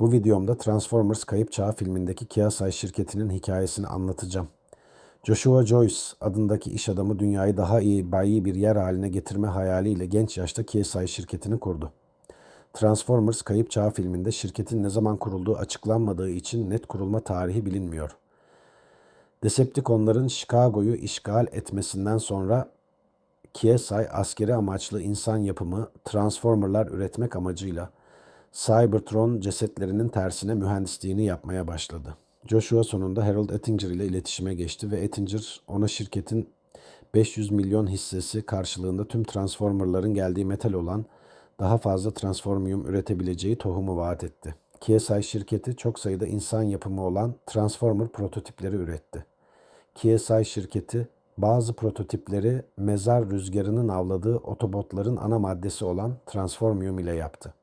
Bu videomda Transformers Kayıp Çağ filmindeki Kiasai şirketinin hikayesini anlatacağım. Joshua Joyce adındaki iş adamı dünyayı daha iyi, bayi bir yer haline getirme hayaliyle genç yaşta Kiasai şirketini kurdu. Transformers Kayıp Çağ filminde şirketin ne zaman kurulduğu açıklanmadığı için net kurulma tarihi bilinmiyor. Decepticonların Chicago'yu işgal etmesinden sonra KSI askeri amaçlı insan yapımı Transformerlar üretmek amacıyla Cybertron cesetlerinin tersine mühendisliğini yapmaya başladı. Joshua sonunda Harold Ettinger ile iletişime geçti ve Ettinger ona şirketin 500 milyon hissesi karşılığında tüm Transformerların geldiği metal olan daha fazla Transformium üretebileceği tohumu vaat etti. KSI şirketi çok sayıda insan yapımı olan Transformer prototipleri üretti. KSI şirketi bazı prototipleri mezar rüzgarının avladığı otobotların ana maddesi olan Transformium ile yaptı.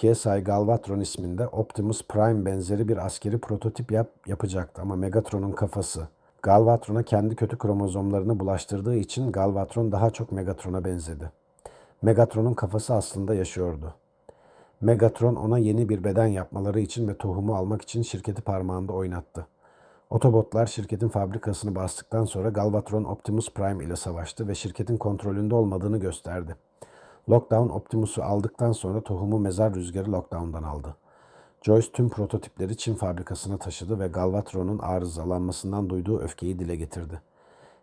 KSI Galvatron isminde Optimus Prime benzeri bir askeri prototip yap, yapacaktı ama Megatron'un kafası Galvatron'a kendi kötü kromozomlarını bulaştırdığı için Galvatron daha çok Megatron'a benzedi. Megatron'un kafası aslında yaşıyordu. Megatron ona yeni bir beden yapmaları için ve tohumu almak için şirketi parmağında oynattı. Otobotlar şirketin fabrikasını bastıktan sonra Galvatron Optimus Prime ile savaştı ve şirketin kontrolünde olmadığını gösterdi. Lockdown Optimus'u aldıktan sonra tohumu mezar rüzgarı Lockdown'dan aldı. Joyce tüm prototipleri Çin fabrikasına taşıdı ve Galvatron'un arızalanmasından duyduğu öfkeyi dile getirdi.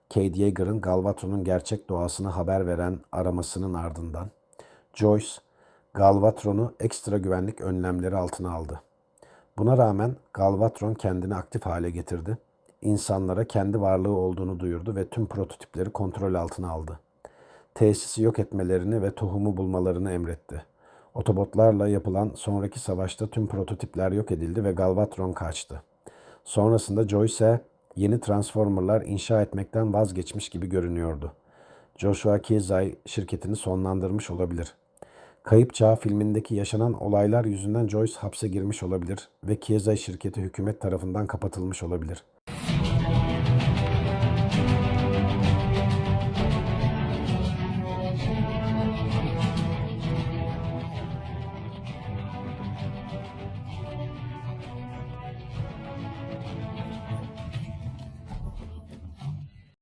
Cade Yeager'ın Galvatron'un gerçek doğasını haber veren aramasının ardından Joyce, Galvatron'u ekstra güvenlik önlemleri altına aldı. Buna rağmen Galvatron kendini aktif hale getirdi. İnsanlara kendi varlığı olduğunu duyurdu ve tüm prototipleri kontrol altına aldı. Tesisi yok etmelerini ve tohumu bulmalarını emretti. Otobotlarla yapılan sonraki savaşta tüm prototipler yok edildi ve Galvatron kaçtı. Sonrasında Joyce yeni Transformerlar inşa etmekten vazgeçmiş gibi görünüyordu. Joshua Kizai şirketini sonlandırmış olabilir. Kayıp Çağ filmindeki yaşanan olaylar yüzünden Joyce hapse girmiş olabilir ve Kiezai şirketi hükümet tarafından kapatılmış olabilir.